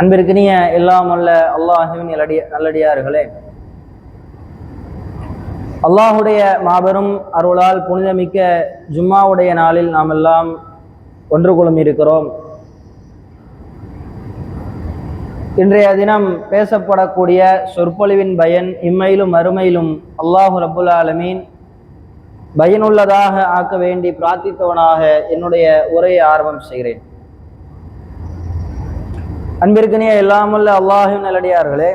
அன்பிற்கினிய எல்லாம் அல்ல அல்லாஹுவின் நல்லடிய நல்லடியார்களே. அல்லாஹுடைய மாபெரும் அருளால் புனிதமிக்க ஜும்மாவுடைய நாளில் நாம் எல்லாம் ஒன்று குழுமி இருக்கிறோம். இன்றைய தினம் பேசப்படக்கூடிய சொற்பொழிவின் பயன் இம்மையிலும் அருமையிலும் அல்லாஹு ரபுல் ஆலமீன் பயனுள்ளதாக ஆக்க வேண்டி பிரார்த்தித்தவனாக என்னுடைய உரையை ஆரம்பம் செய்கிறேன். அன்பிற்கினிய இல்லாமல் அல்லாஹின் நல்லடியார்களே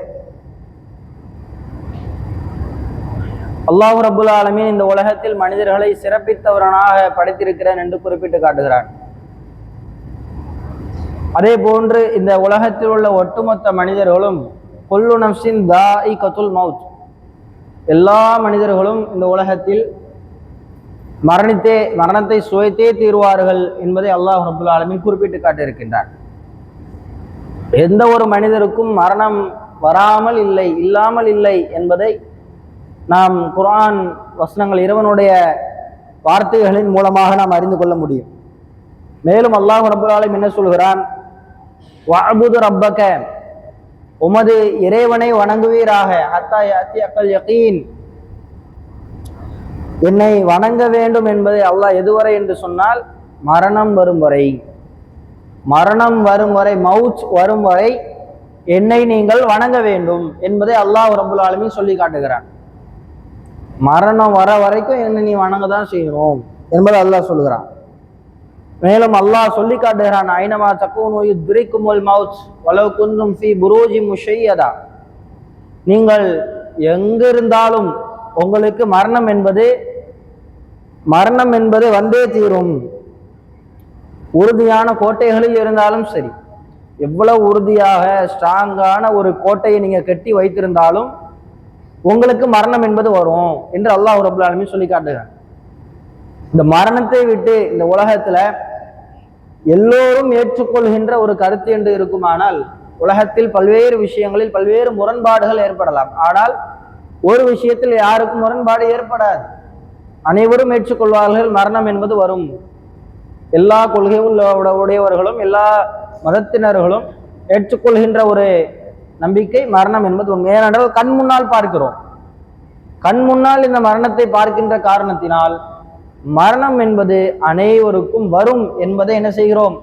அல்லாஹு ரபுல் ஆலமீன் இந்த உலகத்தில் மனிதர்களை சிறப்பித்தவரனாக படைத்திருக்கிறேன் என்று குறிப்பிட்டு காட்டுகிறான் அதே போன்று இந்த உலகத்தில் உள்ள ஒட்டுமொத்த மனிதர்களும் கொல்லு நப்சின் தாஇ கத்துல் மவுத் எல்லா மனிதர்களும் இந்த உலகத்தில் மரணித்தே மரணத்தை சுவைத்தே தீர்வார்கள் என்பதை அல்லாஹ் ரபுல் ஆலமீன் குறிப்பிட்டு காட்டியிருக்கின்றான் எந்த ஒரு மனிதருக்கும் மரணம் வராமல் இல்லை இல்லாமல் இல்லை என்பதை நாம் குரான் வசனங்கள் இறைவனுடைய வார்த்தைகளின் மூலமாக நாம் அறிந்து கொள்ள முடியும். மேலும் அல்லாஹ் ரபுல் என்ன சொல்கிறான்? வாபுது ரப்பக உமது இறைவனை வணங்குவீராக. அத்தா அத்தி அக்கல் யகீன். என்னை வணங்க வேண்டும் என்பதை அல்லாஹ் எதுவரை என்று சொன்னால் மரணம் வரும் வரை. மரணம் வரும் வரை மவுச் வரும் வரை என்னை நீங்கள் வணங்க வேண்டும் என்பதை அல்லாஹ் ரபுல் ஆலமீன் சொல்லி காட்டுகிறான். மரணம் வர வரைக்கும் என்னை நீ வணங்க தான் செய்யணும் என்பதை அல்லாஹ் சொல்லுகிறான். மேலும் அல்லாஹ் சொல்லி காட்டுகிறான் ஐனமா தக்கு தக்கூனு துரிக்குமுல் மவுத் வலவு குந்தும் ஃபி புரோஜி முஷையதா. நீங்கள் எங்கிருந்தாலும் உங்களுக்கு மரணம் என்பது மரணம் என்பது வந்தே தீரும். உறுதியான கோட்டைகளில் இருந்தாலும் சரி எவ்வளவு உறுதியாக ஸ்ட்ராங்கான ஒரு கோட்டையை நீங்கள் கட்டி வைத்திருந்தாலும் உங்களுக்கு மரணம் என்பது வரும் என்று அல்லாஹ் ரபுல் ஆலமீன் சொல்லி காட்டுகிறான். இந்த மரணத்தை விட்டு இந்த உலகத்தில் எல்லோரும் ஏற்றுக்கொள்கின்ற ஒரு கருத்து என்று இருக்குமானால் உலகத்தில் பல்வேறு விஷயங்களில் பல்வேறு முரண்பாடுகள் ஏற்படலாம். ஆனால் ஒரு விஷயத்தில் யாருக்கும் முரண்பாடு ஏற்படாது. அனைவரும் ஏற்றுக்கொள்வார்கள் மரணம் என்பது வரும். எல்லா கொள்கை உள்ள உடையவர்களும் எல்லா மதத்தினர்களும் ஏற்றுக்கொள்கின்ற ஒரு நம்பிக்கை மரணம் என்பது உண்மை. ஏனென்றால் கண் முன்னால் பார்க்கிறோம். கண் முன்னால் இந்த மரணத்தை பார்க்கின்ற காரணத்தினால் மரணம் என்பது அனைவருக்கும் வரும் என்பதை என்ன செய்கிறோம்?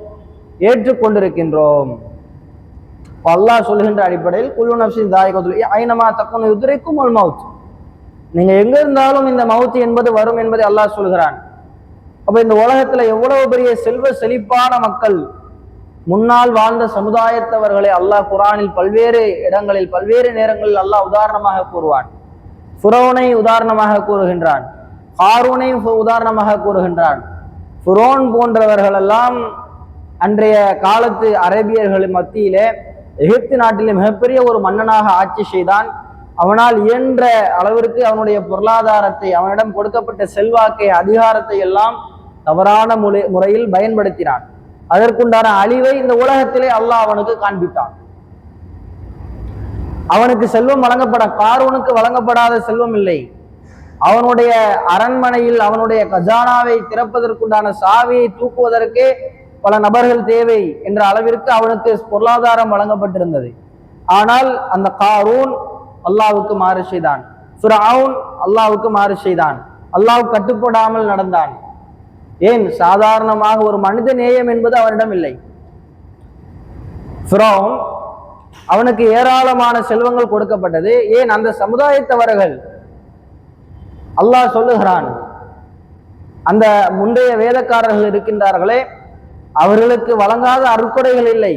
ஏற்றுக்கொண்டிருக்கின்றோம். அல்லாஹ் சொல்கின்ற அடிப்படையில் குழு நப்சின் தாயகத்தில் ஐநமா தக்குன யுதிரைக்கும் ஒரு மவுத். நீங்கள் எங்கே இருந்தாலும் இந்த மவுத்து என்பது வரும் என்பதை அல்லாஹ் சொல்கிறான். அப்ப இந்த உலகத்துல எவ்வளவு பெரிய செல்வ செழிப்பான மக்கள் முன்னால் வாழ்ந்த சமுதாயத்தவர்களை அல்லாஹ் குரானில் பல்வேறு இடங்களில் பல்வேறு நேரங்களில் அல்லாஹ் உதாரணமாக கூறுவான். ஃபுரோனை உதாரணமாக கூறுகின்றான். ஹாரூனை உதாரணமாக கூறுகின்றான். ஃபுரோன் போன்றவர்கள் எல்லாம் அன்றைய காலத்து அரேபியர்கள் மத்தியிலே எகிப்து நாட்டிலே மிகப்பெரிய ஒரு மன்னனாக ஆட்சி செய்தான். அவனால் இயன்ற அளவிற்கு அவனுடைய பொருளாதாரத்தை அவனிடம் கொடுக்கப்பட்ட செல்வாக்கை அதிகாரத்தை எல்லாம் தவறான முறை முறையில் பயன்படுத்தினான். அதற்குண்டான அழிவை இந்த உலகத்திலே அல்லாஹ் அவனுக்கு காண்பித்தான். அவனுக்கு செல்வம் வழங்கப்பட காரூனுக்கு வழங்கப்படாத செல்வம் இல்லை. அவனுடைய அரண்மனையில் அவனுடைய கஜானாவை திறப்பதற்குண்டான சாவியை தூக்குவதற்கே பல நபர்கள் தேவை என்ற அளவிற்கு அவனுக்கு பொருளாதாரம் வழங்கப்பட்டிருந்தது. ஆனால் அந்த காரூன் அல்லாவுக்கு மாறு செய்தான். சுராவுன் அல்லாவுக்கு மாறு செய்தான். அல்லாஹ் கட்டுப்படாமல் நடந்தான். ஏன் சாதாரணமாக ஒரு மனித நேயம் என்பது அவனிடம் இல்லை? ஃபிரௌன் அவனுக்கு ஏராளமான செல்வங்கள் கொடுக்கப்பட்டது. ஏன் அந்த சமுதாயத்தவர்கள் அல்லாஹ் சொல்லுகிறான் அந்த முந்தைய வேதக்காரர்கள் இருக்கின்றார்களே அவர்களுக்கு வழங்காத அருக்குடைகள் இல்லை.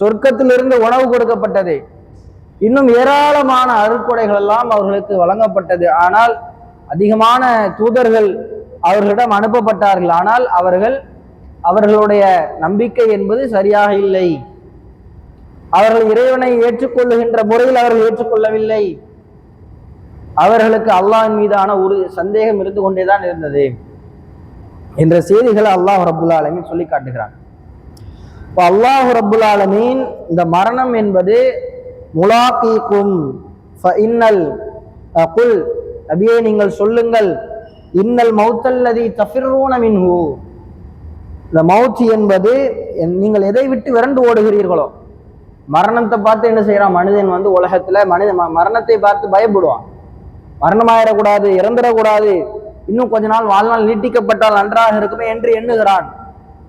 சொர்க்கத்திலிருந்து உணவு கொடுக்கப்பட்டது. இன்னும் ஏராளமான அருக்குடைகள் எல்லாம் அவர்களுக்கு வழங்கப்பட்டது. ஆனால் அதிகமான தூதர்கள் அவர்களிடம் அனுப்பப்பட்டார்கள். ஆனால் அவர்கள் அவர்களுடைய நம்பிக்கை என்பது சரியாக இல்லை. அவர்கள் இறைவனை ஏற்றுக்கொள்ளுகின்ற முறையில் அவர்கள் ஏற்றுக்கொள்ளவில்லை. அவர்களுக்கு அல்லாஹின் மீதான ஒரு சந்தேகம் இருந்து கொண்டேதான் இருந்தது. என்ற செய்திகளை அல்லாஹ் ரபுல் சொல்லி காட்டுகிறான். இப்போ அல்லாஹு ரபுல் ஆலமீன் இந்த மரணம் என்பது முலாக்கீக்கும் இன்னல் குல் நபியே நீங்கள் சொல்லுங்கள். இன்னல் மௌத்தல்லதி தஃபிர்ரூன மின்ஹூ. இந்த மௌத் என்பது என்- நீங்கள் எதை விட்டு விரண்டு ஓடுகிறீர்களோ மரணத்தை பார்த்து என்ன செய்கிறான் மனிதன் வந்து உலகத்தில் மனித ம- மரணத்தை பார்த்து பயப்படுவான். மரணமாயிடக்கூடாது இறந்துடக்கூடாது. இன்னும் கொஞ்ச நாள் வாழ்நாள் நீட்டிக்கப்பட்டால் நன்றாக இருக்குமே என்று எண்ணுகிறான்.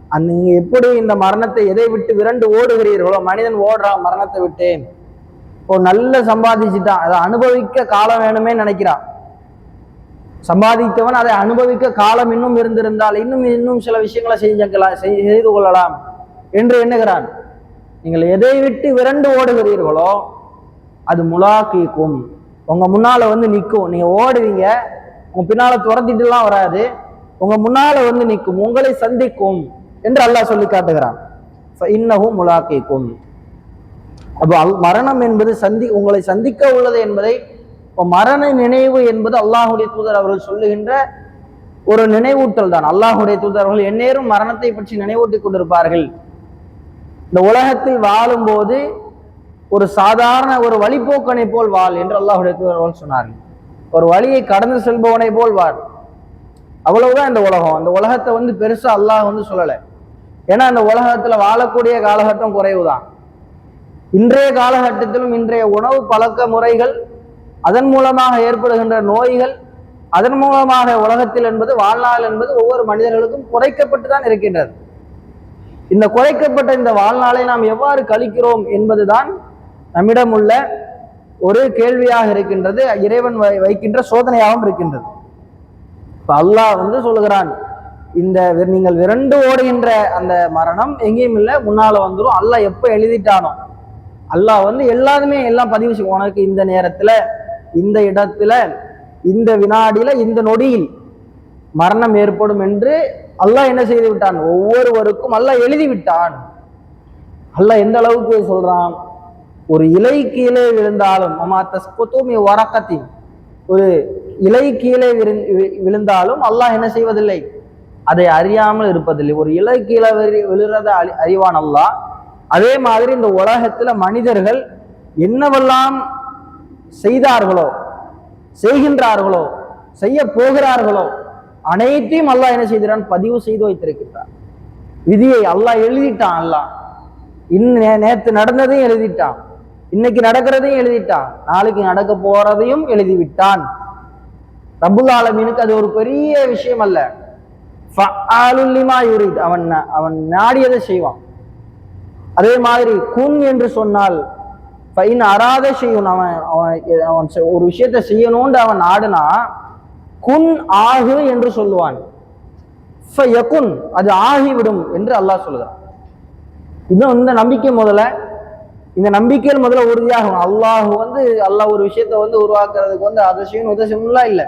அந்த நீங்கள் எப்படி இந்த மரணத்தை எதை விட்டு விரண்டு ஓடுகிறீர்களோ மனிதன் ஓடுறான் மரணத்தை விட்டு. இப்போ நல்ல சம்பாதிச்சுட்டான். அதை அனுபவிக்க காலம் வேணுமே நினைக்கிறான். சம்பாதித்தவன் அதை அனுபவிக்க காலம் இன்னும் இருந்திருந்தால் இன்னும் இன்னும் சில விஷயங்களை செஞ்சுக்கலாம் செய்- செய்து கொள்ளலாம் என்று எண்ணுகிறான். நீங்கள் எதை விட்டு விரண்டு ஓடுகிறீர்களோ அது முலாக்கிக்கும். உங்கள் முன்னால் வந்து நிற்கும் நீங்கள் ஓடுவீங்க உங்கள் பின்னால் துரத்திட்டுலாம் வராது. உங்கள் முன்னால் வந்து நிற்கும் உங்களை சந்திக்கும் என்று அல்லாஹ் சொல்லி காட்டுகிறான். இன்னகும் முலாக்கிக்கும். அப்போ மரணம் என்பது சந்தி உங்களை சந்திக்க உள்ளது என்பதை இப்போ மரண நினைவு என்பது அல்லாஹுடைய தூதர் அவர்கள் சொல்லுகின்ற ஒரு நினைவூட்டல் தான். அல்லாஹுடைய தூதர் அவர்கள் எந்நேரம் மரணத்தை பற்றி நினைவூட்டி கொண்டிருப்பார்கள். இந்த உலகத்தில் வாழும்போது ஒரு சாதாரண ஒரு வழிபோக்கனை போல் வாழ் என்று அல்லாஹுடைய தூதர் அவர்கள் சொன்னார்கள். ஒரு வழியை கடந்து செல்பவனை போல் வாழ். அவ்வளவுதான் இந்த உலகம். அந்த உலகத்தை வந்து பெருசா அல்லாஹ் வந்து சொல்லலை. ஏன்னா அந்த உலகத்துல வாழக்கூடிய காலகட்டம் குறைவுதான். இன்றைய காலகட்டத்திலும் இன்றைய உணவு பழக்க முறைகள் அதன் மூலமாக ஏற்படுகின்ற நோய்கள் அதன் மூலமாக உலகத்தில் என்பது வாழ்நாள் என்பது ஒவ்வொரு மனிதர்களுக்கும் குறைக்கப்பட்டு தான் இருக்கின்றது. இந்த குறைக்கப்பட்ட இந்த வாழ்நாளை நாம் எவ்வாறு கழிக்கிறோம் என்பதுதான் நம்மிடம் உள்ள ஒரு கேள்வியாக இருக்கின்றது இறைவன் வை- வைக்கின்ற சோதனையாகவும் இருக்கின்றது. இப்போ அல்லாஹ் வந்து சொல்லுகிறான் இந்த நீங்கள் விரண்டு ஓடுகின்ற அந்த மரணம் எங்கேயும் இல்லை முன்னால் வந்துடும் அல்லாஹ் எப்போ எழுதிட்டானோ. அல்லாஹ் வந்து எல்லாருமே எல்லாம் பதிவு செய்யும் உனக்கு இந்த நேரத்தில் இந்த இடத்துல இந்த வினாடியில இந்த நொடியில் மரணம் ஏற்படும் என்று அல்லாஹ் என்ன செய்து விட்டான் ஒவ்வொருவருக்கும் அல்லாஹ் எழுதி விட்டான் அல்லாஹ் எந்த அளவுக்கு சொல்றான்? ஒரு இலை கீழே விழுந்தாலும் அம்மா தஸ்கொத்தூமி வரக்கத்தின். ஒரு இலை கீழே விழுந்- வி- விழுந்தாலும் அல்லாஹ் என்ன செய்வதில்லை? அதை அறியாமல் இருப்பதில்லை. ஒரு இலை கீழே விழுறத அறிவான் அல்லாஹ். அதே மாதிரி இந்த உலகத்துல மனிதர்கள் என்னவெல்லாம் செய்தார்களோ? செய்கின்றார்களோ? செய்ய போகிறார்களோ? அனைத்தையும் அல்லாஹ் என்ன செய்கிறான் பதிவு செய்து வைத்திருக்கின்றான். விதியை அல்லாஹ் எழுதிட்டான் அல்லாஹ். இன்னும் நேற்று நடந்ததையும் எழுதிட்டான். இன்னைக்கு நடக்கிறதையும் எழுதிட்டான். நாளைக்கு நடக்க போறதையும் எழுதி விட்டான் ஆலமீனுக்கு அது ஒரு பெரிய விஷயம் அல்ல. அவன் அவன் நாடியதை செய்வான். அதே மாதிரி குன் என்று சொன்னால் ஃபைன் அறாத செய்யும் அவன் அவன் அவன் செ- ஒரு விஷயத்தை செய்யணும்னு அவன் ஆடுனா குன் ஆகு என்று சொல்லுவான். ஃபயகுன் அது ஆகிவிடும் என்று அல்லாஹ் சொல்லுகிறான். இன்னும் இந்த நம்பிக்கை முதல்ல இந்த நம்பிக்கையில் முதல்ல உறுதியாகும் அல்லாஹ் வந்து அல்லாஹ் ஒரு விஷயத்த வந்து உருவாக்குறதுக்கு வந்து அதை செய்யணும் இதை செய்யணும்லாம் இல்லை.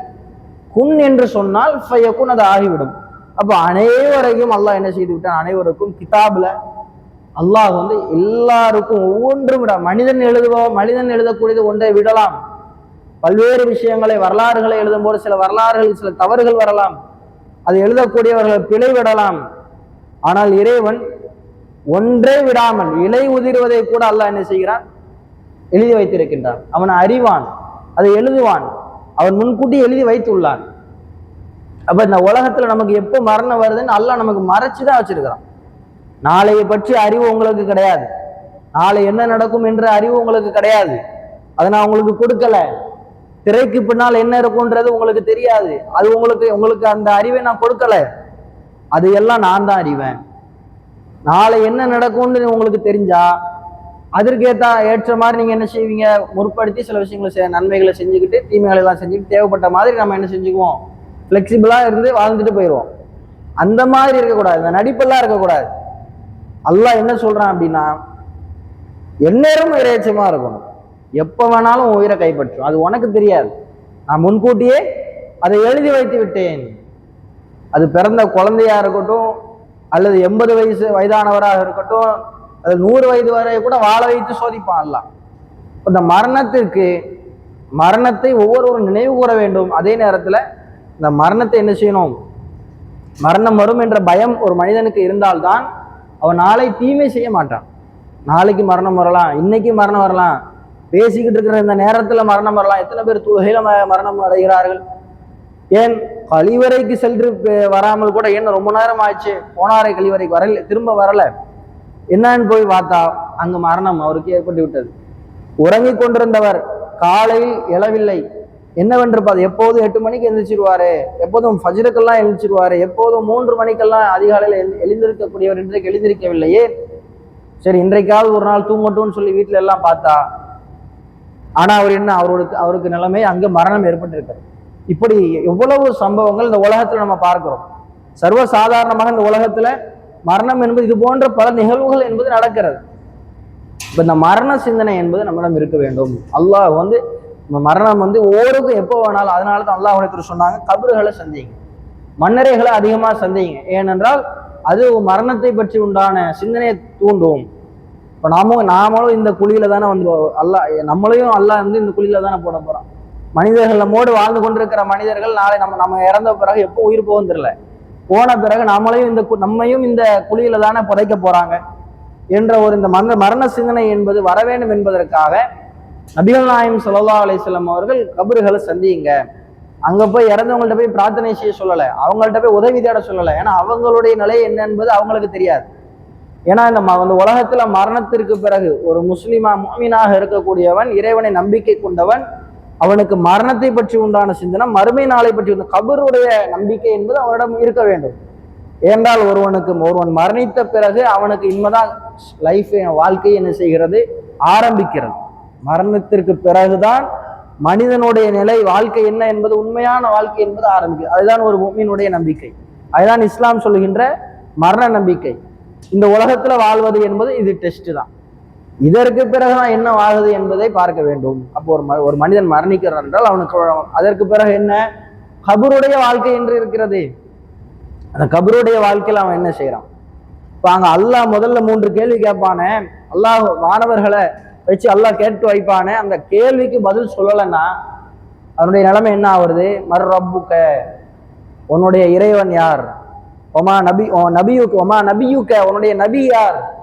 குன் என்று சொன்னால் ஃபயகுன் அது ஆகிவிடும். அப்போ அனைவரையும் அல்லாஹ் என்ன செய்து விட்டான் அனைவருக்கும் கிதாபில் அல்லாஹ் வந்து எல்லாருக்கும் ஒவ்வொன்றும் விட மனிதன் எழுதுவோ மனிதன் எழுதக்கூடியது ஒன்றை விடலாம். பல்வேறு விஷயங்களை வரலாறுகளை எழுதும்போது சில வரலாறுகளில் சில தவறுகள் வரலாம். அது எழுதக்கூடியவர்கள் பிழை விடலாம். ஆனால் இறைவன் ஒன்றே விடாமல் இலை உதிர்வதை கூட அல்லாஹ் என்ன செய்கிறான்? எழுதி வைத்திருக்கின்றான். அவன் அறிவான் அதை எழுதுவான். அவன் முன்கூட்டி எழுதி வைத்துள்ளான். அப்ப இந்த உலகத்துல நமக்கு எப்போ மரணம் வருதுன்னு அல்லாஹ் நமக்கு மறைச்சு தான் வச்சிருக்கிறான். நாளைய பற்றி அறிவு உங்களுக்கு கிடையாது. நாளை என்ன நடக்கும் என்ற அறிவு உங்களுக்கு கிடையாது. அதை நான் உங்களுக்கு கொடுக்கல. திரைக்கு பின்னால் என்ன இருக்கும்ன்றது உங்களுக்கு தெரியாது. அது உங்களுக்கு உங்களுக்கு அந்த அறிவை நான் கொடுக்கல. அது எல்லாம் நான் தான் அறிவேன். நாளை என்ன நடக்கும்னு உங்களுக்கு தெரிஞ்சா அதற்கேற்ற ஏற்ற மாதிரி நீங்கள் என்ன செய்வீங்க? முற்படுத்தி சில விஷயங்களை செ- நன்மைகளை செஞ்சுக்கிட்டு தீமைகளை எல்லாம் செஞ்சுக்கிட்டு தேவைப்பட்ட மாதிரி நம்ம என்ன செஞ்சுக்குவோம்? ஃப்ளெக்சிபிளாக இருந்து வாழ்ந்துட்டு போயிடுவோம். அந்த மாதிரி இருக்கக்கூடாது. இந்த நடிப்பெல்லாம் இருக்கக்கூடாது. அல்லாஹ் என்ன சொல்கிறான் அப்படின்னா எந்நேரமும் இறைச்சமாக இருக்கணும். எப்போ வேணாலும் உன் உயிரை கைப்பற்றும். அது உனக்கு தெரியாது. நான் முன்கூட்டியே அதை எழுதி வைத்து விட்டேன். அது பிறந்த குழந்தையாக இருக்கட்டும் அல்லது எண்பது வயசு வயதானவராக இருக்கட்டும் அது நூறு வயது வரை கூட வாழ வைத்து சோதிப்பான் அல்லாஹ். இந்த மரணத்திற்கு மரணத்தை ஒவ்வொருவரும் நினைவு கூற வேண்டும். அதே நேரத்தில் இந்த மரணத்தை என்ன செய்யணும்? மரணம் வரும் என்ற பயம் ஒரு மனிதனுக்கு இருந்தால்தான் அவன் நாளை தீமை செய்ய மாட்டான். நாளைக்கு மரணம் வரலாம் இன்னைக்கு மரணம் வரலாம். பேசிக்கிட்டு இருக்கிற இந்த நேரத்தில் மரணம் வரலாம். எத்தனை பேர் தொழுகையில மரணம் அடைகிறார்கள்? ஏன்? கழிவறைக்கு சென்று வராமல் கூட ஏன் ரொம்ப நேரம் ஆயிடுச்சு போனாரை கழிவறைக்கு வரல திரும்ப வரல. என்னன்னு போய் பார்த்தா அங்கு மரணம் அவருக்கு ஏற்பட்டு விட்டது. உறங்கிக் கொண்டிருந்தவர் காலையில் எழவில்லை. என்னவென்று பார்த்து எப்போதும் எட்டு மணிக்கு எழுந்திரிச்சிருவாரு எப்போதும் ஃபஜ்ருக்கெல்லாம் எழுந்திரிச்சிருவாரு எப்போதும் மூன்று மணிக்கெல்லாம் அதிகாலையில் எழு எழுந்திருக்கக்கூடியவர் இன்றைக்கு எழுந்திருக்கவில்லையே சரி இன்றைக்காவது ஒரு நாள் தூங்கட்டும்னு சொல்லி வீட்டில் எல்லாம் பார்த்தா ஆனால் அவர் என்ன அவருக்கு அவருக்கு நிலைமை அங்கே மரணம் ஏற்பட்டிருக்கிறது. இப்படி எவ்வளவு சம்பவங்கள் இந்த உலகத்தில் நம்ம பார்க்கிறோம். சர்வ சாதாரணமாக இந்த உலகத்தில் மரணம் என்பது இது போன்ற பல நிகழ்வுகள் என்பது நடக்கிறது. இப்போ இந்த மரண சிந்தனை என்பது நம்மிடம் இருக்க வேண்டும். அல்லாஹ் வந்து மரணம் வந்து ஒவ்வொருக்கும் எப்போ வேணாலும் அதனால தான் அல்லாஹ் உனக்கு சொன்னாங்க கபறுகளை சந்திங்க மன்னரைகளை அதிகமாக சந்திங்க ஏனென்றால் அது மரணத்தை பற்றி உண்டான சிந்தனையை தூண்டும். இப்போ நாமும் நாமளும் இந்த குழியில தானே வந்து அல்லாஹ் நம்மளையும் அல்லாஹ் வந்து இந்த குழியில தானே போட போறோம் மனிதர்கள் நம்மோடு வாழ்ந்து கொண்டிருக்கிற மனிதர்கள் நாளை நம்ம நம்ம இறந்த பிறகு எப்போ உயிர் போகும் தெரியல. போன பிறகு நம்மளையும் இந்த கு- நம்மையும் இந்த குழியில தானே புதைக்க போறாங்க. என்ற ஒரு இந்த மரண மரண சிந்தனை என்பது வர வேண்டும் என்பதற்காக நபிகள் நாயம் ஸல்லல்லாஹு அலிஸ்லாம் அவர்கள் கபறுகளை சந்தியுங்க. அங்க போய் இறந்தவங்கள்ட்ட போய் பிரார்த்தனை செய்ய சொல்லலை. அவங்கள்ட்ட போய் உதவி தேட சொல்லலை. ஏன்னா அவங்களுடைய நிலை என்ன என்பது அவங்களுக்கு தெரியாது. ஏன்னா இந்த ம- உலகத்துல மரணத்திற்கு பிறகு ஒரு முஸ்லிமா மோமினாக இருக்கக்கூடியவன் இறைவனை நம்பிக்கை கொண்டவன் அவனுக்கு மரணத்தை பற்றி உண்டான சிந்தனை மறுமை நாளை பற்றி உண்டான கபருடைய நம்பிக்கை என்பது அவனிடம் இருக்க வேண்டும். ஏனென்றால் ஒருவனுக்கு ஒருவன் மரணித்த பிறகு அவனுக்கு இன்மைதான் லைஃப் வாழ்க்கை என்ன செய்கிறது? ஆரம்பிக்கிறது. மரணத்திற்கு பிறகுதான் மனிதனுடைய நிலை வாழ்க்கை என்ன என்பது உண்மையான வாழ்க்கை என்பது ஆரம்பிக்கும் அதுதான் ஒரு பூமியினுடைய நம்பிக்கை. அதுதான் இஸ்லாம் சொல்கின்ற மரண நம்பிக்கை. இந்த உலகத்துல வாழ்வது என்பது இது டெஸ்ட் தான். இதற்கு பிறகுதான் என்ன ஆகுது என்பதை பார்க்க வேண்டும். அப்போ ஒரு ம- ஒரு மனிதன் மரணிக்கிறார் என்றால் அவனுக்கு அதற்கு பிறகு என்ன? கபருடைய வாழ்க்கை என்று இருக்கிறது. அந்த கபருடைய வாழ்க்கையில் அவன் என்ன செய்யறான் இப்போ அங்கே அல்லாஹ் முதல்ல மூன்று கேள்வி கேட்பானே. அல்லாஹ் மாணவர்களை வச்சு அல்லாஹ் கேட்டு வைப்பானே. அந்த கேள்விக்கு பதில் சொல்லலைன்னா அவனுடைய நிலைமை என்ன ஆகுறது? மர் ரப்புக்க. உன்னுடைய இறைவன் யார்? ஒமா நபி ஓ நபியுக்க ஒமா நபியுக்க. உன்னுடைய நபி யார்?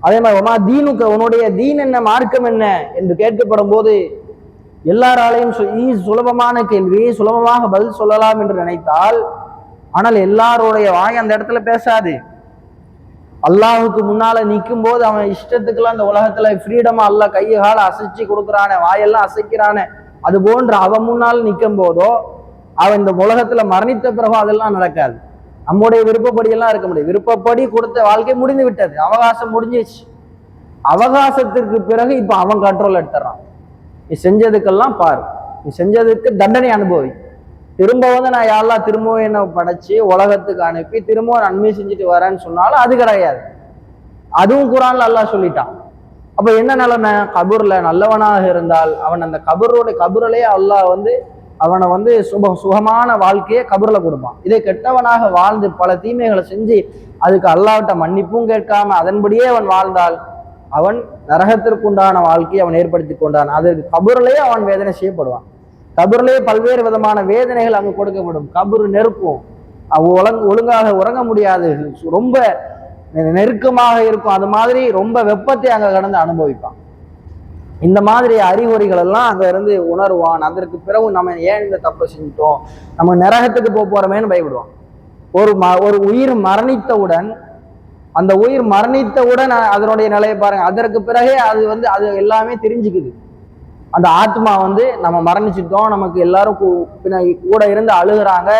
அதே மாதிரி ஒமா தீனுக்க. உன்னுடைய தீன் என்ன? மார்க்கம் என்ன? என்று கேட்கப்படும் போது எல்லாராலையும் சு- சுலபமான கேள்வி சுலபமாக பதில் சொல்லலாம் என்று நினைத்தால் ஆனால் எல்லாருடைய வாய் அந்த இடத்துல பேசாது. அல்லாஹுக்கு முன்னால நிற்கும் போது அவன் இஷ்டத்துக்கெல்லாம் அந்த உலகத்துல ஃப்ரீடமா அல்ல கையை கால அசைச்சு கொடுக்குறானே வாயெல்லாம் அசைக்கிறானே அது போன்று அவன் முன்னால் நிற்கும் போதோ அவன் இந்த உலகத்துல மரணித்த பிறகு அதெல்லாம் நடக்காது. நம்முடைய விருப்பப்படியெல்லாம் இருக்க முடியும் விருப்பப்படி கொடுத்த வாழ்க்கை முடிந்து விட்டது. அவகாசம் முடிஞ்சிச்சு அவகாசத்திற்கு பிறகு இப்போ அவன் கண்ட்ரோல் எடுத்துறான். நீ செஞ்சதுக்கெல்லாம் பாரு. நீ செஞ்சதுக்கு தண்டனை அனுபவி. திரும்ப வந்து நான் யாரெல்லாம் திரும்பவும் என்ன படைச்சு உலகத்துக்கு அனுப்பி திரும்பவும் நன்மை செஞ்சுட்டு வரேன்னு சொன்னாலும் அது கிடையாது. அதுவும் குரான்ல அல்லாஹ் சொல்லிட்டான். அப்போ என்ன நிலைமை? கபூர்ல நல்லவனாக இருந்தால் அவன் அந்த கபூரோட கபூரிலே அல்லாஹ் வந்து அவனை வந்து சுப சுகமான வாழ்க்கையை கபூர்ல கொடுப்பான். இதே கெட்டவனாக வாழ்ந்து பல தீமைகளை செஞ்சு அதுக்கு அல்லாவிட்ட மன்னிப்பும் கேட்காம அதன்படியே அவன் வாழ்ந்தால் அவன் நரகத்திற்குண்டான வாழ்க்கையை அவன் ஏற்படுத்தி கொண்டான். அதற்கு கபூரிலேயே அவன் வேதனை செய்யப்படுவான். கபூர்லேயே பல்வேறு விதமான வேதனைகள் அங்கு கொடுக்கப்படும். கபூர் நெருக்கும். ஒழுங்கு ஒழுங்காக உறங்க முடியாது. ரொம்ப நெ- நெருக்கமாக இருக்கும். அது மாதிரி ரொம்ப வெப்பத்தை அங்க கடந்து அனுபவிப்பான். இந்த மாதிரி அறிகுறிகள் எல்லாம் அங்க இருந்து உணர்வான். அதற்கு பிறகு நம்ம ஏன் இந்த தப்பை செஞ்சிட்டோம்? நம்ம நரகத்துக்கு போக போறோமேன்னு பயப்படுவான். ஒரு ம ஒரு உயிர் மரணித்தவுடன் அந்த உயிர் மரணித்தவுடன் அதனுடைய நிலையை பாருங்க. அதற்கு பிறகே அது வந்து அது எல்லாமே தெரிஞ்சுக்குது. அந்த ஆத்மா வந்து நம்ம மரணிச்சிட்டோம் நமக்கு எல்லாரும் கூ- கூட இருந்து அழுகுறாங்க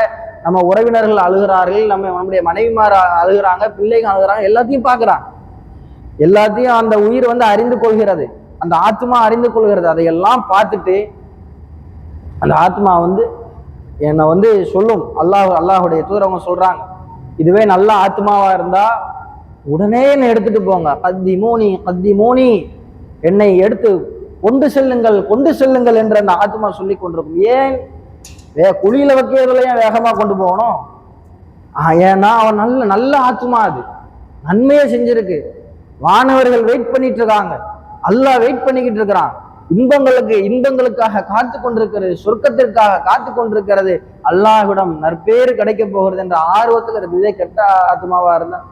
நம்ம உறவினர்கள் அழுகிறார்கள் நம்ம நம்முடைய மனைவிமார் அழுகிறாங்க அழுகுறாங்க அழுகிறாங்க அழுகுறாங்க எல்லாத்தையும் பார்க்குறாங்க. எல்லாத்தையும் அந்த உயிர் வந்து அறிந்து கொள்கிறது. அந்த ஆத்மா அறிந்து கொள்கிறது. அதையெல்லாம் பார்த்துட்டு அந்த ஆத்மா வந்து என்னை வந்து சொல்லும். அல்லாஹ் அல்லாஹுடைய தூரவங்க சொல்கிறாங்க இதுவே நல்ல ஆத்மாவாக இருந்தால் உடனே என்னை எடுத்துகிட்டு போங்க. கத்தி மோனி கத்தி மோனி என்னை எடுத்து கொண்டு செல்லுங்கள் கொண்டு செல்லுங்கள் என்று அந்த ஆத்மா சொல்லி கொண்டிருக்கும். ஏன்? வே குழியில வைக்கிறதுல ஏன் கொண்டு போகணும். ஏன்னா அவன் நல்ல நல்ல ஆத்மா அது. நன்மையை செஞ்சிருக்கு. வானவர்கள் வெயிட் பண்ணிட்டு இருக்காங்க. அல்லாஹ் வெயிட் பண்ணிக்கிட்டு இருக்கிறான். இன்பங்களுக்கு இன்பங்களுக்காக காத்து கொண்டிருக்கிறது சொர்க்கத்திற்காக காத்து கொண்டிருக்கிறது. அல்லாஹ்விடம் நற்பேறு கிடைக்க போகிறது என்ற ஆர்வத்தில் இருக்கு இதே கெட்ட ஆத்மாவா இருந்தான்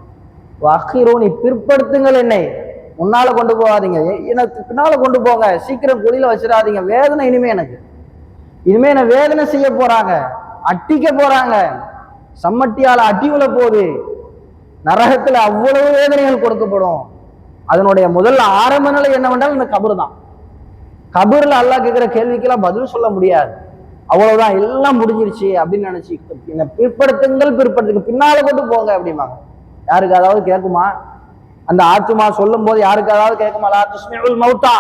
வஹீரோ நீ பிற்படுத்துங்கள் என்னை. முன்னால கொண்டு போகாதீங்க. எனக்கு பின்னால கொண்டு போங்க. சீக்கிரம் குழியில வச்சிடாதீங்க. வேதனை இனிமே எனக்கு. இனிமே என்ன வேதனை செய்ய போறாங்க. அட்டிக்க போறாங்க. சம்மட்டியால அட்டிவுல போகுது. நரகத்துல அவ்வளவு வேதனைகள் கொடுக்கப்படும். அதனுடைய முதல் ஆரம்ப நிலை என்னவென்றால் இந்த கபர் தான். கபரில் அல்லாஹ் கேட்கிற கேள்விக்கெல்லாம் பதில் சொல்ல முடியாது. அவ்வளவுதான் எல்லாம் முடிஞ்சிருச்சு அப்படின்னு நினைச்சு பிற்படுத்துங்கள் பிற்படுத்துங்க பின்னால கொண்டு போங்க அப்படிம்பாங்க. யாருக்கு? அதாவது கேட்குமா? அந்த ஆத்துமா சொல்லும் போது யாருக்கு அதாவது கேட்குமா லா மௌத்தா?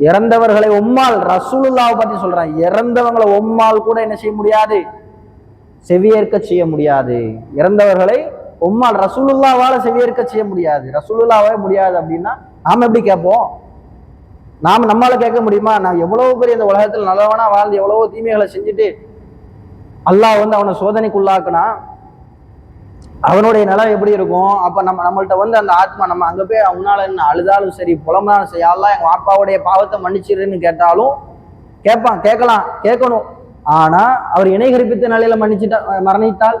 இறந்தவர்களை உம்மால் ரசூலுல்லாவை பத்தி சொல்றான். இறந்தவங்களை உம்மால் கூட என்ன செய்ய முடியாது? செவியேற்க செய்ய முடியாது. இறந்தவர்களை உம்மால் ரசூலுல்லாவால செவியேற்க செய்ய முடியாது. ரசூலுல்லாவே முடியாது அப்படின்னா நாம எப்படி கேட்போம்? நாம் நம்மால கேட்க முடியுமா? நான் எவ்வளவு பெரிய இந்த உலகத்தில் நல்லவனா வாழ்ந்து எவ்வளவோ தீமைகளை செஞ்சுட்டு அல்லாஹ் வந்து அவனை சோதனைக்குள்ளாக்குனா அவனுடைய நிலம் எப்படி இருக்கும்? அப்போ நம்ம நம்மள்ட்ட வந்து அந்த ஆத்மா நம்ம அங்கே போய் அவனால என்ன அழுதாலும் சரி புலம்புனாலும் சரி எங்கள் அப்பாவுடைய பாவத்தை மன்னிச்சிருன்னு கேட்டாலும் கேட்பான் கேட்கலாம் கேட்கணும். ஆனால் அவர் இணை கற்பித்த நிலையில மன்னிச்சுட்டா மரணித்தால்?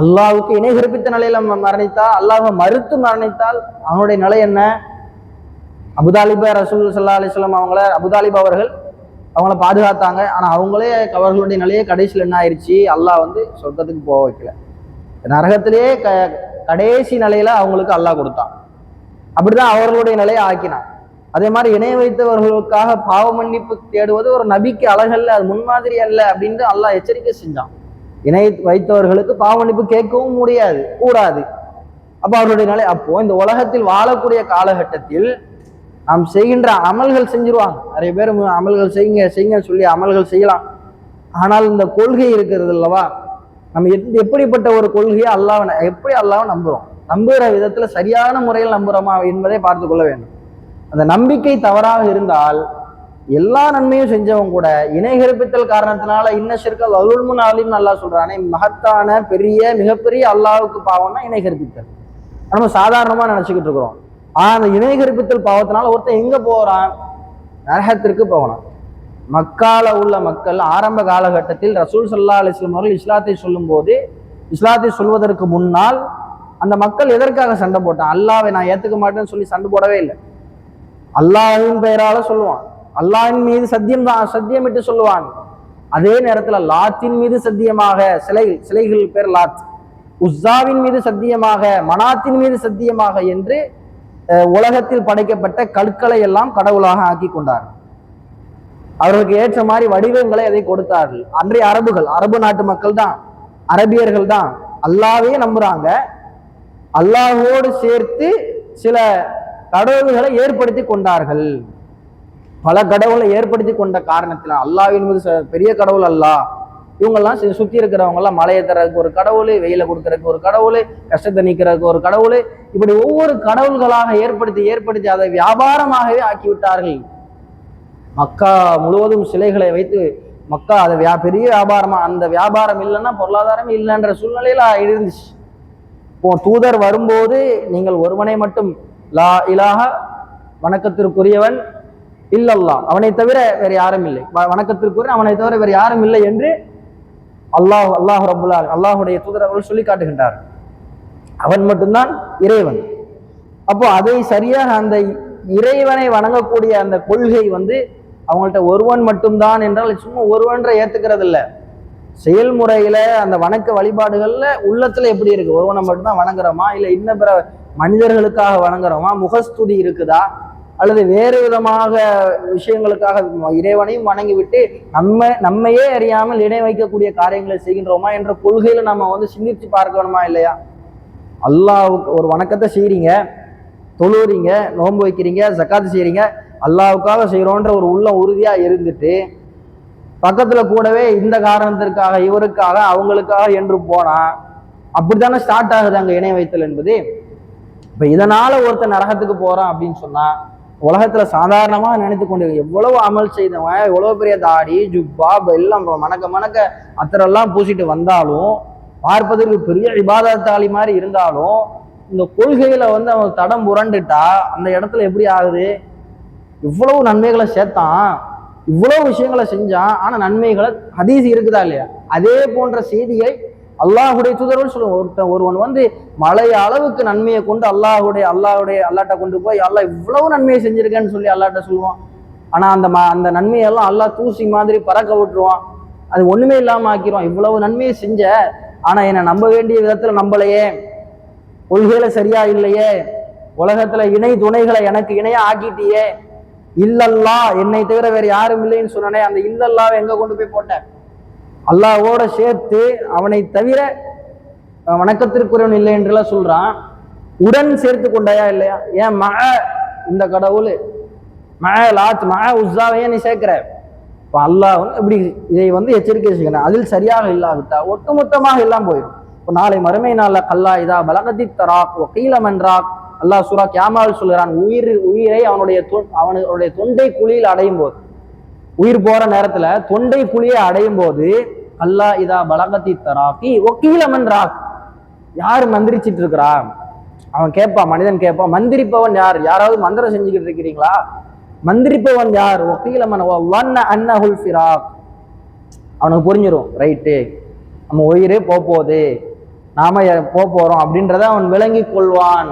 அல்லாவுக்கு இணை கற்பித்த நிலையில மரணித்தால்? அல்லாவை மறுத்து மரணித்தால்? அவனுடைய நிலை என்ன? அபுதாலிபா ரசூல் சல்லா அலிஸ்லாம் அவங்கள அபுதாலிப் அவர்கள் அவங்கள பாதுகாத்தாங்க. ஆனால் அவங்களே அவர்களுடைய நிலையே கடைசியில் என்ன ஆயிடுச்சு அல்லாஹ் வந்து சொர்க்கத்துக்கு போக வைக்கல. நரகத்திலேயே க கடைசி நிலையில அவங்களுக்கு அல்லாஹ் கொடுத்தான். அப்படிதான் அவர்களுடைய நிலையை ஆக்கினான். அதே மாதிரி இணை வைத்தவர்களுக்காக பாவ மன்னிப்பு தேடுவது ஒரு நபிக்கு அழகல்ல அது முன்மாதிரி அல்ல அப்படின்ட்டு அல்லாஹ் எச்சரிக்கை செஞ்சான். இணை வைத்தவர்களுக்கு பாவ மன்னிப்பு கேட்கவும் முடியாது கூடாது. அப்போ அவருடைய நிலை அப்போ இந்த உலகத்தில் வாழக்கூடிய காலகட்டத்தில் நாம் செய்கின்ற அமல்கள் செஞ்சிருவாங்க. நிறைய பேர் அமல்கள் செய்யுங்க செய்யுங்கன்னு சொல்லி அமல்கள் செய்யலாம். ஆனால் இந்த கொள்கை இருக்கிறது அல்லவா? நம்ம எப்படிப்பட்ட ஒரு கொள்கையை அல்லாஹ் எப்படி அல்லாஹ் நம்புறோம்? நம்புகிற விதத்தில் சரியான முறையில் நம்புகிறோமா என்பதை பார்த்து கொள்ள வேண்டும். அந்த நம்பிக்கை தவறாக இருந்தால் எல்லா நன்மையும் செஞ்சவங்க கூட இணைகரிப்பித்தல் காரணத்தினால இன்ன சிற்கல் அருள்முன் அலிம் நல்லா சொல்றானே மகத்தான பெரிய மிகப்பெரிய அல்லாவுக்கு பாவம்னா இணைகரிப்பித்தல் நம்ம சாதாரணமாக நினைச்சுக்கிட்டு இருக்கிறோம். ஆனால் அந்த இணைகரிப்பித்தல் பாவத்தினால ஒருத்தன் எங்கே போகிறான் நரகத்திற்கு போகணும். மக்கால உள்ள மக்கள் ஆரம்ப காலகட்டத்தில் ரசூல் சல்லா அலிஸ்லம் அவர்கள் இஸ்லாத்தை சொல்லும்போது இஸ்லாத்தை சொல்வதற்கு முன்னால் அந்த மக்கள் எதற்காக சண்டை போட்டான் அல்லாவை நான் ஏத்துக்க மாட்டேன்னு சொல்லி சண்டை போடவே இல்லை. அல்லாவின் பெயரால சொல்லுவான் அல்லாவின் மீது சத்தியம் தான் சத்தியமிட்டு சொல்லுவான் அதே நேரத்துல லாத்தின் மீது சத்தியமாக சிலை சிலைகள் பேர் லாத். உஸ்ஸாவின் மீது சத்தியமாக மனாத்தின் மீது சத்தியமாக என்று உலகத்தில் படைக்கப்பட்ட கற்களை எல்லாம் கடவுளாக ஆக்கி கொண்டார் அவர்களுக்கு ஏற்ற மாதிரி வடிவங்களை அதை கொடுத்தார்கள். அன்றைய அரபுகள் அரபு நாட்டு மக்கள் தான் அரபியர்கள் தான் அல்லாவே நம்புறாங்க. அல்லாஹோடு சேர்த்து சில கடவுள்களை ஏற்படுத்தி கொண்டார்கள். பல கடவுளை ஏற்படுத்தி கொண்ட காரணத்தில் அல்லாஹ் என்பது பெரிய கடவுள் அல்லாஹ் இவங்கெல்லாம் சுற்றி சுத்தி இருக்கிறவங்க எல்லாம் மழையை ஒரு கடவுள் வெயில கொடுக்கறதுக்கு ஒரு கடவுள் கஷ்டத்தை நீக்கிறதுக்கு ஒரு கடவுள். இப்படி ஒவ்வொரு கடவுள்களாக ஏற்படுத்தி ஏற்படுத்தி அதை வியாபாரமாகவே ஆக்கிவிட்டார்கள். மக்கா முழுவதும் சிலைகளை வைத்து மக்கா அதை வியா பெரிய வியாபாரமாக அந்த வியாபாரம் இல்லைன்னா பொருளாதாரம் இல்லைன்ற சூழ்நிலையில் இருந்துச்சு. இப்போ தூதர் வரும்போது நீங்கள் ஒருவனை மட்டும் லா இலாக வணக்கத்திற்குரியவன் இல்லல்லாம் அவனை தவிர வேறு யாரும் இல்லை. வ- வணக்கத்திற்குரிய அவனை தவிர வேறு யாரும் இல்லை என்று அல்லாஹ் அல்லாஹ் ரபுல்லா அல்லாஹுடைய தூதர் அவர்கள் சொல்லி காட்டுகின்றார். அவன் மட்டும்தான் இறைவன். அப்போ அதை சரியாக அந்த இறைவனை வணங்கக்கூடிய அந்த கொள்கை வந்து அவங்கள்ட்ட ஒருவன் மட்டும்தான் என்றால் சும்மா ஒருவன்ற ஏத்துக்கிறது இல்லை செயல்முறையில அந்த வணக்க வழிபாடுகள்ல உள்ளத்துல எப்படி இருக்கு? ஒருவனை மட்டும்தான் வணங்குறோமா? இல்ல இன்ன பிற மனிதர்களுக்காக வணங்குறோமா? முகஸ்துதி இருக்குதா? அல்லது வேறு விதமாக விஷயங்களுக்காக இறைவனையும் வணங்கி விட்டு நம்ம நம்மையே அறியாமல் இணை வைக்கக்கூடிய காரியங்களை செய்கின்றோமா என்ற கொள்கையில நம்ம வந்து சிந்திச்சு பார்க்கணுமா இல்லையா? அல்லாவுக்கு ஒரு வணக்கத்தை செய்கிறீங்க தொழுறீங்க நோன்பு வைக்கிறீங்க ஜக்காத்து செய்கிறீங்க அல்லாவுக்காக செய்கிறோன்ற ஒரு உள்ளம் உறுதியாக இருந்துட்டு பக்கத்தில் கூடவே இந்த காரணத்திற்காக இவருக்காக அவங்களுக்காக என்று போனா அப்படித்தானே ஸ்டார்ட் ஆகுது அங்கே இணை வைத்தல் என்பது? இப்போ இதனால் ஒருத்தன் நரகத்துக்கு போகிறான் அப்படின்னு சொன்னால் உலகத்தில் சாதாரணமாக நினைத்து கொண்டு எவ்வளவு அமல் செய்தவன் எவ்வளோ பெரிய தாடி ஜுப்பா எல்லாம் மணக்க மணக்க அத்தரெல்லாம் பூசிட்டு வந்தாலும் பார்ப்பதற்கு பெரிய இபாதத்தாளி மாதிரி இருந்தாலும் இந்த கொள்கையில் வந்து அவன் தடம் புரண்டுட்டா அந்த இடத்துல எப்படி ஆகுது? இவ்வளவு நன்மைகளை சேர்த்தான் இவ்வளவு விஷயங்களை செஞ்சான் ஆனா நன்மைகளை ஹதீஸ் இருக்குதா இல்லையா? அதே போன்ற செய்தியை அல்லாஹுடைய தூதர்கள் சொல்லுவோம் ஒருத்தன் ஒருவன் வந்து மலை அளவுக்கு நன்மையை கொண்டு அல்லாஹுடைய அல்லாஹுடைய அல்லாட்ட கொண்டு போய் அல்லாஹ் இவ்வளவு நன்மையை செஞ்சிருக்கேன்னு சொல்லி அல்லாட்ட சொல்லுவான். ஆனா அந்த ம- அந்த நன்மையெல்லாம் அல்லாஹ் தூசி மாதிரி பறக்க விட்டுருவான். அது ஒண்ணுமே இல்லாம ஆக்கிடுவான் இவ்வளவு நன்மையை செஞ்ச ஆனா என்னை நம்ப வேண்டிய விதத்துல நம்பலையே. கொள்கையில சரியா இல்லையே. உலகத்துல இணை துணைகளை எனக்கு இணையா ஆக்கிட்டியே. இல்லல்லா என்னை தவிர வேற யாரும் இல்லைன்னு சொன்னனே அந்த இல்லல்லாவை எங்க கொண்டு போய் போட்டேன் அல்லாவோட சேர்த்து அவனை தவிர வணக்கத்திற்குரியவன் இல்லை என்றெல்லாம் சொல்றான். உடன் சேர்த்து கொண்டாயா இல்லையா? ஏன் மக இந்த கடவுள்? மக லாத் மக உஸ்ஸாவையே நீ சேர்க்கிற? இப்போ அல்லாஹ் வந்து இப்படி இதை வந்து எச்சரிக்கை செய்யணும் அதில் சரியாக இல்லாவிட்டா ஒட்டுமொத்தமாக எல்லாம் போயிடும். இப்போ நாளை மறுமை நாளில் கல்லா இதா பலகதி தராக் ஒக்கீலமன்றாக் அல்லாஹ் சூரா கியாமாவில் சொல்கிறான் உயிர் உயிரை அவனுடைய தொ- அவனுடைய தொண்டை குழியில் அடையும் போது உயிர் போற நேரத்துல தொண்டை குழியை அடையும் போது அல்லா இதா பலகத்தி தராக்கி ஒக்கீலமன் ராக் யார் மந்திரிச்சிட்டு இருக்கிறா? அவன் கேட்பான் மனிதன் கேட்பான் மந்திரிப்பவன் யார்? யாராவது மந்திரம் செஞ்சுக்கிட்டு இருக்கிறீங்களா? மந்திரிப்பவன் யார்? ஒக்கீலமன் வண்ண அன்னஹுல் ஃபிராக். அவனுக்கு புரிஞ்சிடும் ரைட்டு நம்ம உயிரே போக போகுது நாம போக போறோம் அப்படின்றத அவன் விளங்கி கொள்வான்.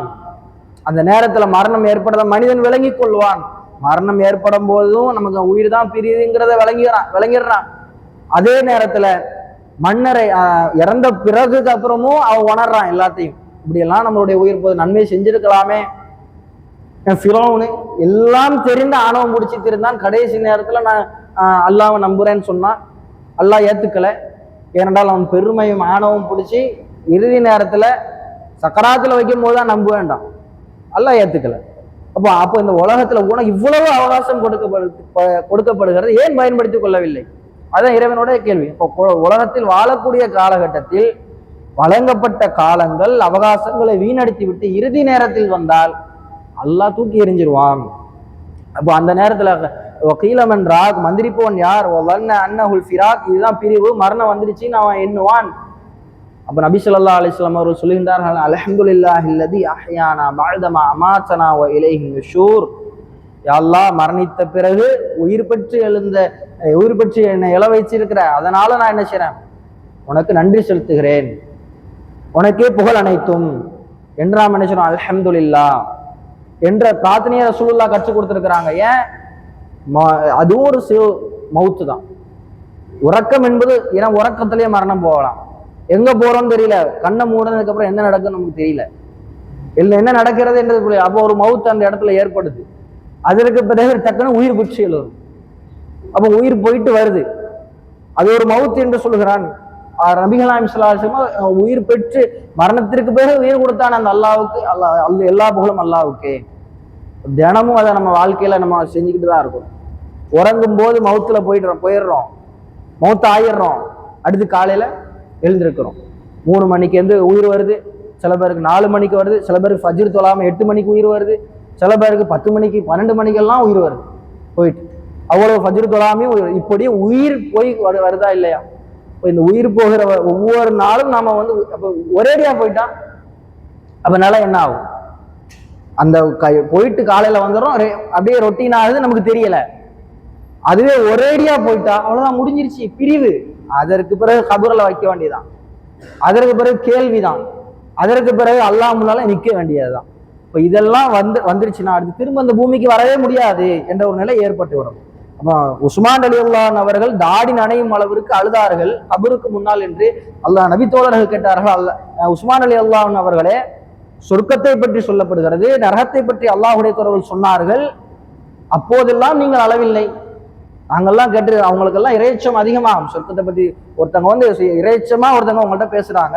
அந்த நேரத்துல மரணம் ஏற்படுறத மனிதன் விளங்கி கொள்வான். மரணம் ஏற்படும் போதும் நமக்கு உயிர் தான் பிரியுதுங்கிறத விளங்கிறான் விளங்கிடுறான். அதே நேரத்துல மன்னரை இறந்த பிறகுக்கு அப்புறமும் அவன் உணர்றான் எல்லாத்தையும். இப்படியெல்லாம் நம்மளுடைய உயிர் போது நன்மை செஞ்சிருக்கலாமே. ஃபிரோனு எல்லாம் தெரிந்து ஆணவம் முடிச்சு திருந்தான் கடைசி நேரத்தில் நான் அல்லாவை நம்புறேன்னு சொன்னான். அல்லாஹ் ஏற்றுக்கலை ஏனென்றால் அவன் பெருமையும் ஆணவம் பிடிச்சி இறுதி நேரத்தில் சக்கராத்தில் வைக்கும் போது தான் நம்ப வேண்டாம் அல்லாஹ் ஏத்துக்கல. அப்போ அப்போ இந்த உலகத்துல உனக்கு இவ்வளவு அவகாசம் கொடுக்கப்படு கொடுக்கப்படுகிறது ஏன் பயன்படுத்திக் கொள்ளவில்லை? அதான் இறைவனுடைய கேள்வி. இப்போ உலகத்தில் வாழக்கூடிய காலகட்டத்தில் வழங்கப்பட்ட காலங்கள் அவகாசங்களை வீணடித்து விட்டு இறுதி நேரத்தில் வந்தால் அல்லாஹ் தூக்கி எறிஞ்சிருவான். அப்போ அந்த நேரத்துல வக்கீலம் ராக் மந்திரிப்போன் யார் வல்ல அன்னஹுல் ஃபிராக். இதுதான் பிரிவு. மரணம் வந்துருச்சுன்னு அவன் எண்ணுவான். அப்ப நபி சொல்லா அலிஸ்லாம் அவர்கள் சொல்லுகின்றார்கள் அல்ஹம்துலில்லாஹி இல்லதி அஹ்யானா பாழ்தமா அமாச்சனா ஓ இலேஹின் ஷூர் யாழ்லா மரணித்த பிறகு உயிர் பெற்று எழுந்த உயிர் பெற்று என்னை இழ வச்சிருக்கிற அதனால நான் என்ன செய்கிறேன் உனக்கு நன்றி செலுத்துகிறேன். உனக்கே புகழ் அனைத்தும். என்று நாம் என்ன சொல்றோம் அலஹம்துல்லா என்ற பிரார்த்தனையை ரசூலுல்லா கற்றுக் கொடுத்துருக்குறாங்க. ஏன்? ம- அதுவும் ஒரு சிவ மவுத்து தான் உறக்கம் என்பது ஏன்னா உறக்கத்திலேயே மரணம் போகலாம். எங்க போறோம்னு தெரியல. கண்ணை மூடனதுக்கு அப்புறம் என்ன நடக்குன்னு நமக்கு தெரியல. இல்லை என்ன நடக்கிறது என்றது அப்போ ஒரு மவுத் அந்த இடத்துல ஏற்படுது. அதற்கு பிறகு டக்குன்னு உயிர் பிடிச்சி எழுதும் அப்போ உயிர் போயிட்டு வருது. அது ஒரு மவுத்து என்று சொல்லுகிறான். ஆஹ் நபிகளாம் உயிர் பெற்று மரணத்திற்கு பிறகு உயிர் கொடுத்தான் அந்த அல்லாவுக்கு. அல்லாஹ் அல்ல எல்லா புகழும் அல்லாவுக்கு. தினமும் அதை நம்ம வாழ்க்கையில நம்ம செஞ்சுக்கிட்டு தான் இருக்கோம். உறங்கும் போது மவுத்துல போயிடுறோம் போயிடுறோம். மவுத்து ஆயிடுறோம். அடுத்து காலையில எழுந்திருக்கிறோம். மூணு மணிக்கு வந்து உயிர் வருது. சில பேருக்கு நாலு மணிக்கு வருது. சில பேருக்கு ஃபஜ்ர் தொழாமல் எட்டு மணிக்கு உயிர் வருது. சில பேருக்கு பத்து மணிக்கு பன்னெண்டு மணிக்கெல்லாம் உயிர் வருது. போயிட்டு. அவ்வளோ ஃபஜ்ரு தொழாமே இப்படி உயிர் போய் வரு- வருதா இல்லையா? இப்போ இந்த உயிர் போகிற ஒவ்வொரு நாளும் நாம் வந்து அப்போ ஒரேடியாக போயிட்டா? அப்ப என்ன ஆகும்? அந்த க- போயிட்டு காலையில் வந்துடும் அப்படியே ரொட்டீன் ஆகுது நமக்கு தெரியலை. அதுவே ஒரேடியாக போயிட்டா அவ்வளோதான் முடிஞ்சிருச்சு. பிரிவு. அதற்கு பிறகு கபூரில் வைக்க வேண்டியதுதான். அதற்கு பிறகு கேள்விதான். அதற்கு பிறகு அல்லாஹ் முன்னால நிற்க வேண்டியதுதான். இப்போ இதெல்லாம் வந்து வந்துருச்சுன்னா அடுத்து திரும்ப அந்த பூமிக்கு வரவே முடியாது என்ற ஒரு நிலை ஏற்பட்டு வரும் அப்போ உஸ்மான் அலி அல்லான் அவர்கள் தாடி நனையும் அளவிற்கு அழுதார்கள். கபருக்கு முன்னால் என்று அல்லாஹ் நபி தோழர்கள் கேட்டார்கள். அல்ல உஸ்மான் அலி அல்லாஹ் அவர்களே சொர்க்கத்தை பற்றி சொல்லப்படுகிறது. நரகத்தை பற்றி அல்லாஹுடைய தோழர்கள் சொன்னார்கள். அப்போதெல்லாம் நீங்கள் அளவில்லை. அங்கெல்லாம் கேட்டு அவங்களுக்கெல்லாம் இறைச்சம் அதிகமாகும். சொர்க்கத்தை பற்றி ஒருத்தவங்க வந்து இறைச்சமாக ஒருத்தவங்க அவங்கள்ட்ட பேசுகிறாங்க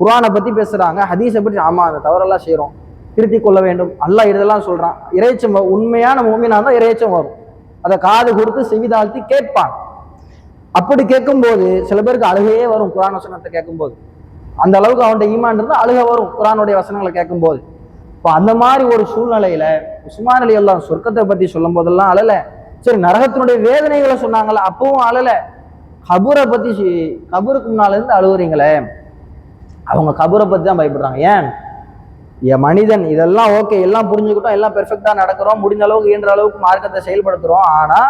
குரானை பற்றி பேசுகிறாங்க ஹதீஸை பற்றி ஆமாம் அந்த தவறெல்லாம் செய்கிறோம் திருத்தி கொள்ள வேண்டும். அல்லா இதெல்லாம் சொல்கிறான் இறைச்சம் உண்மையான மூமினா தான் இறைச்சம் வரும். அதை காது கொடுத்து செவிதாழ்த்தி கேட்பான். அப்படி கேட்கும்போது சில பேருக்கு அழுகையே வரும் குரான் வசனத்தை கேட்கும்போது. அந்த அளவுக்கு அவன்கிட்ட ஈமான் இருந்தால் அழுக வரும் குரானுடைய வசனங்களை கேட்கும்போது. இப்போ அந்த மாதிரி ஒரு சூழ்நிலையில உஸ்மான் அலி அல்லாஹ் சொர்க்கத்தை பற்றி சொல்லும் போதெல்லாம் அழலை. சரி நரகத்தினுடைய வேதனைகளை சொன்னாங்களா அப்பவும் அழல. கபூரை பத்தி சி- கபூருக்கு முன்னால இருந்து அழுகுறீங்களே அவங்க கபூரை பத்தி தான் பயப்படுறாங்க. ஏன்? என் மனிதன் இதெல்லாம் ஓகே எல்லாம் புரிஞ்சுக்கிட்டோம் எல்லாம் பெர்ஃபெக்டா நடக்கிறோம் முடிஞ்ச அளவுக்கு இயன்ற அளவுக்கு மார்க்கத்தை செயல்படுத்துறோம். ஆனா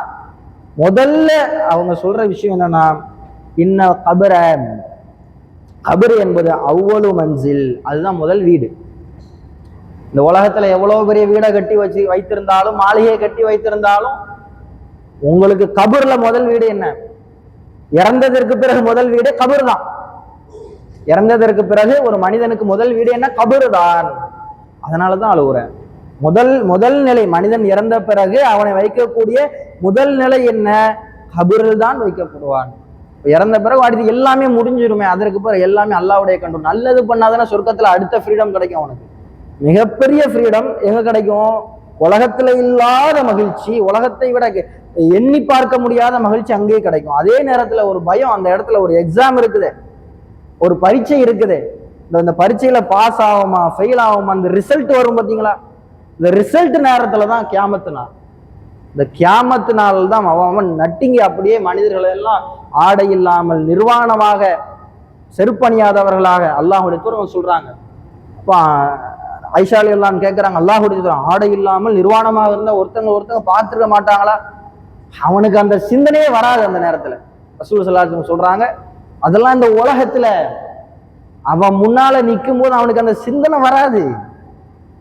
முதல்ல அவங்க சொல்ற விஷயம் என்னன்னா இன்ன கபர. கபர் என்பது அவ்வளவு மஞ்சில் அதுதான் முதல் வீடு. இந்த உலகத்துல எவ்வளவு பெரிய வீடை கட்டி வச்சு வைத்திருந்தாலும் மாளிகையை கட்டி வைத்திருந்தாலும் உங்களுக்கு கபூர்ல முதல் வீடு என்ன? இறந்ததற்கு பிறகு முதல் வீடு கபர் தான் இறந்ததற்கு பிறகு ஒரு மனிதனுக்கு முதல் வீடு என்ன? கபூர் தான் அதனால தான் அழுகுறேன் முதல் முதல் நிலை மனிதன் இறந்த பிறகு அவனை வைக்கக்கூடிய முதல் நிலை என்ன? கபூரில் தான் வைக்கப்படுவான் இறந்த பிறகு அடுத்து எல்லாமே முடிஞ்சிருமே. அதற்கு பிறகு எல்லாமே அல்லாவுடைய கண்டு நல்லது பண்ணாதானே சொர்க்கத்துல அடுத்த ஃப்ரீடம் கிடைக்கும் அவனுக்கு. மிகப்பெரிய ஃப்ரீடம் எங்க கிடைக்கும்? உலகத்துல இல்லாத மகிழ்ச்சி உலகத்தை விட எண்ணி பார்க்க முடியாத மகிழ்ச்சி அங்கேயே கிடைக்கும். அதே நேரத்துல ஒரு பயம் அந்த இடத்துல ஒரு எக்ஸாம் இருக்குது. ஒரு பரீட்சை இருக்குது. இந்த இந்த பரீட்சையில பாஸ் ஆகுமா ஃபெயில் ஆகுமா அந்த ரிசல்ட் வரும் பார்த்தீங்களா இந்த ரிசல்ட் நேரத்துல தான் கியாமத்து நாள். இந்த கியாமத்து நாள் தான் அவன் அவன் நட்டிங்கி அப்படியே மனிதர்கள் எல்லாம் ஆடை இல்லாமல் நிர்வாணமாக செருப்பணியாதவர்களாக அல்லாஹுடைய தூரம் சொல்றாங்க. அப்போ ஐஷாலி எல்லாம் கேட்குறாங்க அல்லாஹுடைய தூரம் ஆடை இல்லாமல் நிர்வாணமாக இருந்தால் ஒருத்தங்க ஒருத்தங்க பார்த்துருக்க மாட்டாங்களா? அவனுக்கு அந்த சிந்தனையே வராது அந்த நேரத்தில். ரசூல் சல்லாஹ் சொல்கிறாங்க அதெல்லாம் இந்த உலகத்தில் அவன் முன்னால் நிற்கும் போது அவனுக்கு அந்த சிந்தனை வராது.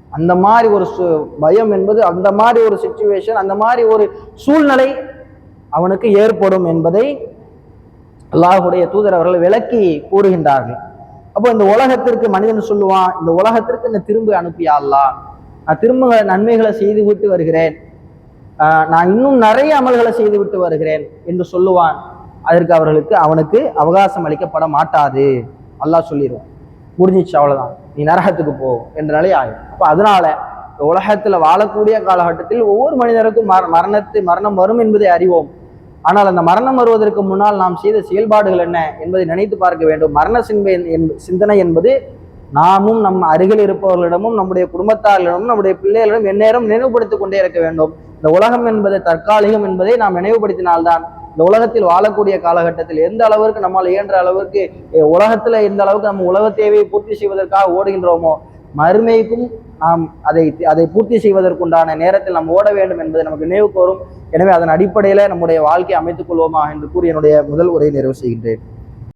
அந்த மாதிரி ஒரு சு- பயம் என்பது அந்த மாதிரி ஒரு சுச்சுவேஷன் அந்த மாதிரி ஒரு சூழ்நிலை அவனுக்கு ஏற்படும் என்பதை அல்லாஹுடைய தூதர் அவர்கள் விளக்கி கூறுகின்றார்கள். அப்போ இந்த உலகத்திற்கு மனிதன் சொல்லுவான் இந்த உலகத்திற்கு என்ன திரும்ப அனுப்பியாடலாம் நான் திரும்ப நன்மைகளை செய்து விட்டு வருகிறேன். நான் இன்னும் நிறைய அமல்களை செய்து விட்டு வருகிறேன் என்று சொல்லுவான். அதற்கு அவர்களுக்கு அவனுக்கு அவகாசம் அளிக்கப்பட மாட்டாது. அல்லாஹ் சொல்லிடுவான். முடிஞ்சிச்சு அவ்வளோதான் நீ நரகத்துக்கு போ என்ற ஆகும் அப்போ அதனால இந்த உலகத்தில் வாழக்கூடிய காலகட்டத்தில் ஒவ்வொரு மனிதருக்கும் மர மரணத்து மரணம் வரும் என்பதை அறிவோம். ஆனால் அந்த மரணம் வருவதற்கு முன்னால் நாம் செய்த செயல்பாடுகள் என்ன என்பதை நினைத்து பார்க்க வேண்டும். மரண சிந்தை சிந்தனை என்பது நாமும் நம் அருகில் இருப்பவர்களிடமும் நம்முடைய குடும்பத்தாரிடமும் நம்முடைய பிள்ளைகளிடம் எந்நேரம் நினைவுபடுத்திக் கொண்டே இருக்க வேண்டும். இந்த உலகம் என்பது தற்காலிகம் என்பதை நாம் நினைவுபடுத்தினால்தான் இந்த உலகத்தில் வாழக்கூடிய காலகட்டத்தில் எந்த அளவிற்கு நம்மால் இயன்ற அளவிற்கு உலகத்தில் உலகத்துல எந்த அளவுக்கு நம்ம உலக தேவையை பூர்த்தி செய்வதற்காக ஓடுகின்றோமோ மறுமைக்கும் நாம் அதை அதை பூர்த்தி செய்வதற்குண்டான நேரத்தில் நாம் ஓட வேண்டும் என்பது நமக்கு நினைவுக்கு வரும் எனவே அதன் அடிப்படையில் நம்முடைய வாழ்க்கையை அமைத்துக் கொள்வோமா என்று கூறி என்னுடைய முதல் உரையை நிறைவு செய்கின்றேன்.